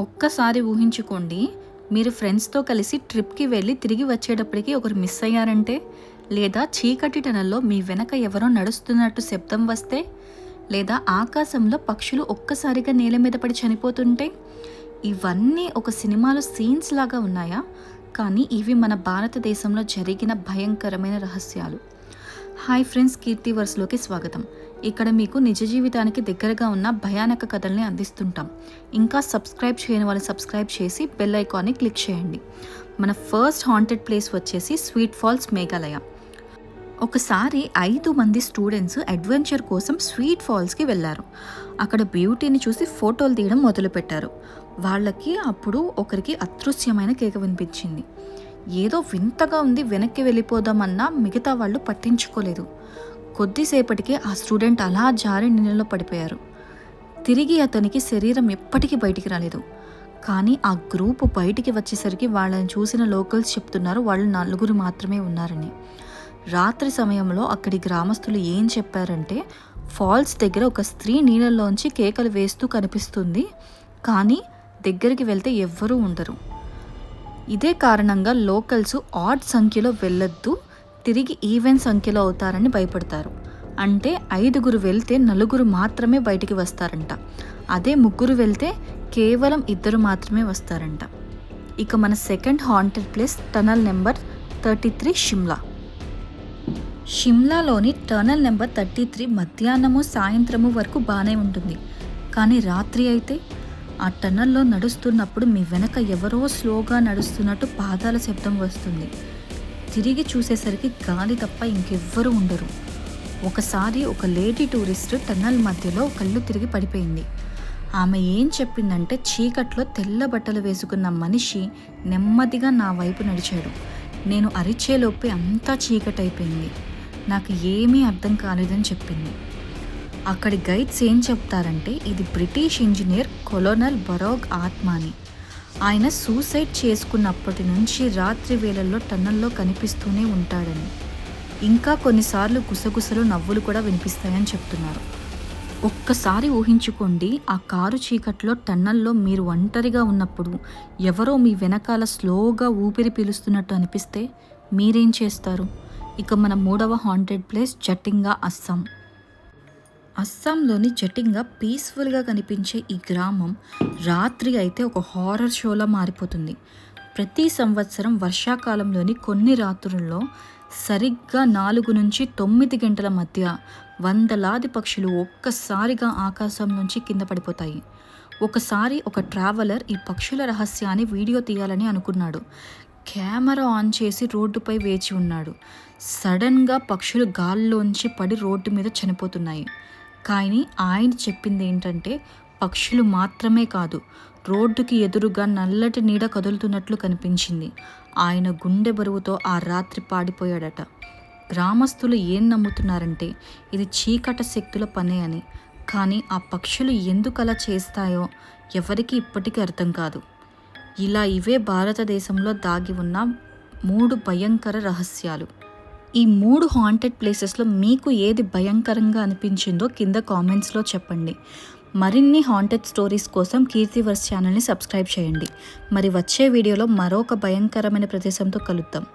ఒక్కసారి ఊహించుకోండి మీరు ఫ్రెండ్స్తో కలిసి ట్రిప్కి వెళ్ళి తిరిగి వచ్చేటప్పటికి ఒకరు మిస్ అయ్యారంటే లేదా చీకటి టనల్లో మీ వెనక ఎవరో నడుస్తున్నట్టు శబ్దం వస్తే లేదా ఆకాశంలో పక్షులు ఒక్కసారిగా నేల మీద పడి చనిపోతుంటే ఇవన్నీ ఒక సినిమాలో సీన్స్ లాగా ఉన్నాయా? కానీ ఇవి మన భారతదేశంలో జరిగిన భయంకరమైన రహస్యాలు. హాయ్ ఫ్రెండ్స్ కీర్తి వర్స్లోకి స్వాగతం. ఇక్కడ మీకు నిజ జీవితానికి దగ్గరగా ఉన్న భయానక కథల్ని అందిస్తుంటాం. ఇంకా సబ్స్క్రైబ్ చేయని వాళ్ళు సబ్స్క్రైబ్ చేసి బెల్ ఐకాన్ని క్లిక్ చేయండి. మన ఫస్ట్ హాంటెడ్ ప్లేస్ వచ్చేసి స్వీట్ ఫాల్స్ మేఘాలయ. ఒకసారి ఐదు మంది స్టూడెంట్స్ అడ్వెంచర్ కోసం స్వీట్ ఫాల్స్కి వెళ్ళారు. అక్కడ బ్యూటీని చూసి ఫోటోలు తీయడం మొదలుపెట్టారు. వాళ్ళకి అప్పుడు ఒకరికి అదృశ్యమైన కేక వినిపించింది. ఏదో వింతగా ఉంది వెనక్కి వెళ్ళిపోదామన్నా మిగతా వాళ్ళు పట్టించుకోలేదు. కొద్దిసేపటికి ఆ స్టూడెంట్ అలా జారి నీళ్ళలో పడిపోయారు. తిరిగి అతనికి శరీరం ఎప్పటికీ బయటికి రాలేదు. కానీ ఆ గ్రూప్ బయటికి వచ్చేసరికి వాళ్ళని చూసిన లోకల్స్ చెప్తున్నారు వాళ్ళు నలుగురు మాత్రమే ఉన్నారని. రాత్రి సమయంలో అక్కడి గ్రామస్తులు ఏం చెప్పారంటే ఫాల్స్ దగ్గర ఒక స్త్రీ నీళ్ళలోంచి కేకలు వేస్తూ కనిపిస్తుంది కానీ దగ్గరికి వెళ్తే ఎవ్వరూ ఉండరు. ఇదే కారణంగా లోకల్స్ ఆడ్ సంఖ్యలో వెళ్ళొద్దు తిరిగి ఈవెన్ సంఖ్యలో అవుతారని భయపడతారు. అంటే ఐదుగురు వెళ్తే నలుగురు మాత్రమే బయటికి వస్తారంట. అదే ముగ్గురు వెళ్తే కేవలం ఇద్దరు మాత్రమే వస్తారంట. ఇక మన second haunted place tunnel number thirty three Shimla. షిమ్లాలోని tunnel number thirty three మధ్యాహ్నము సాయంత్రము వరకు బాగానే ఉంటుంది. కానీ రాత్రి అయితే ఆ టనల్లో నడుస్తున్నప్పుడు మీ వెనక ఎవరో స్లోగా నడుస్తున్నట్టు పాదాల శబ్దం వస్తుంది. తిరిగి చూసేసరికి గాలి తప్ప ఇంకెవ్వరూ ఉండరు. ఒకసారి ఒక లేడీ టూరిస్ట్ టన్నల్ మధ్యలో కళ్ళు తిరిగి పడిపోయింది. ఆమె ఏం చెప్పిందంటే చీకట్లో తెల్ల బట్టలు వేసుకున్న మనిషి నెమ్మదిగా నా వైపు నడిచాడు. నేను అరిచేలోపే అంతా చీకటైపోయింది. నాకు ఏమీ అర్థం కాలేదని చెప్పింది. అక్కడి గైడ్స్ ఏం చెప్తారంటే ఇది బ్రిటిష్ ఇంజనీర్ కొలోనల్ బరోగ్ ఆత్మాని. ఆయన సూసైడ్ చేసుకున్నప్పటి నుంచి రాత్రి వేళల్లో టన్నల్లో కనిపిస్తూనే ఉంటాడని. ఇంకా కొన్నిసార్లు గుసగుసలు నవ్వులు కూడా వినిపిస్తాయని చెప్తున్నారు. ఒక్కసారి ఊహించుకోండి ఆ కారు చీకట్లో టన్నల్లో మీరు ఒంటరిగా ఉన్నప్పుడు ఎవరో మీ వెనకాల స్లోగా ఊపిరి పీలుస్తున్నట్టు అనిపిస్తే మీరేం చేస్తారు? ఇక మన మూడవ హాంటెడ్ ప్లేస్ జటింగా అస్సాం. అస్సాంలోని జటింగా పీస్ఫుల్గా కనిపించే ఈ గ్రామం రాత్రి అయితే ఒక హారర్ షోలా మారిపోతుంది. ప్రతి సంవత్సరం వర్షాకాలంలోని కొన్ని రాత్రుల్లో సరిగ్గా నాలుగు నుంచి తొమ్మిది గంటల మధ్య వందలాది పక్షులు ఒక్కసారిగా ఆకాశం నుంచి కింద పడిపోతాయి. ఒకసారి ఒక ట్రావెలర్ ఈ పక్షుల రహస్యాన్ని వీడియో తీయాలని అనుకున్నాడు. కెమెరా ఆన్ చేసి రోడ్డుపై వేచి ఉన్నాడు. సడన్గా పక్షులు గాల్లోంచి పడి రోడ్డు మీద చనిపోతున్నాయి. కానీ ఆయన చెప్పింది ఏంటంటే పక్షులు మాత్రమే కాదు రోడ్డుకి ఎదురుగా నల్లటి నీడ కదులుతున్నట్లు కనిపించింది. ఆయన గుండె బరువుతో ఆ రాత్రి పాడిపోయాడట. గ్రామస్తులు ఏం నమ్ముతున్నారంటే ఇది చీకట శక్తుల పనే అని. కానీ ఆ పక్షులు ఎందుకు అలా చేస్తాయో ఎవరికి ఇప్పటికీ అర్థం కాదు. ఇలా ఇవే భారతదేశంలో దాగి ఉన్న మూడు భయంకర రహస్యాలు. ఈ మూడు హాంటెడ్ ప్లేసెస్లో మీకు ఏది భయంకరంగా అనిపించిందో కింద కామెంట్స్లో చెప్పండి. మరిన్ని హాంటెడ్ స్టోరీస్ కోసం కీర్తివర్స్ ఛానల్ని సబ్స్క్రైబ్ చేయండి. మరి వచ్చే వీడియోలో మరొక భయంకరమైన ప్రదేశంతో కలుద్దాం.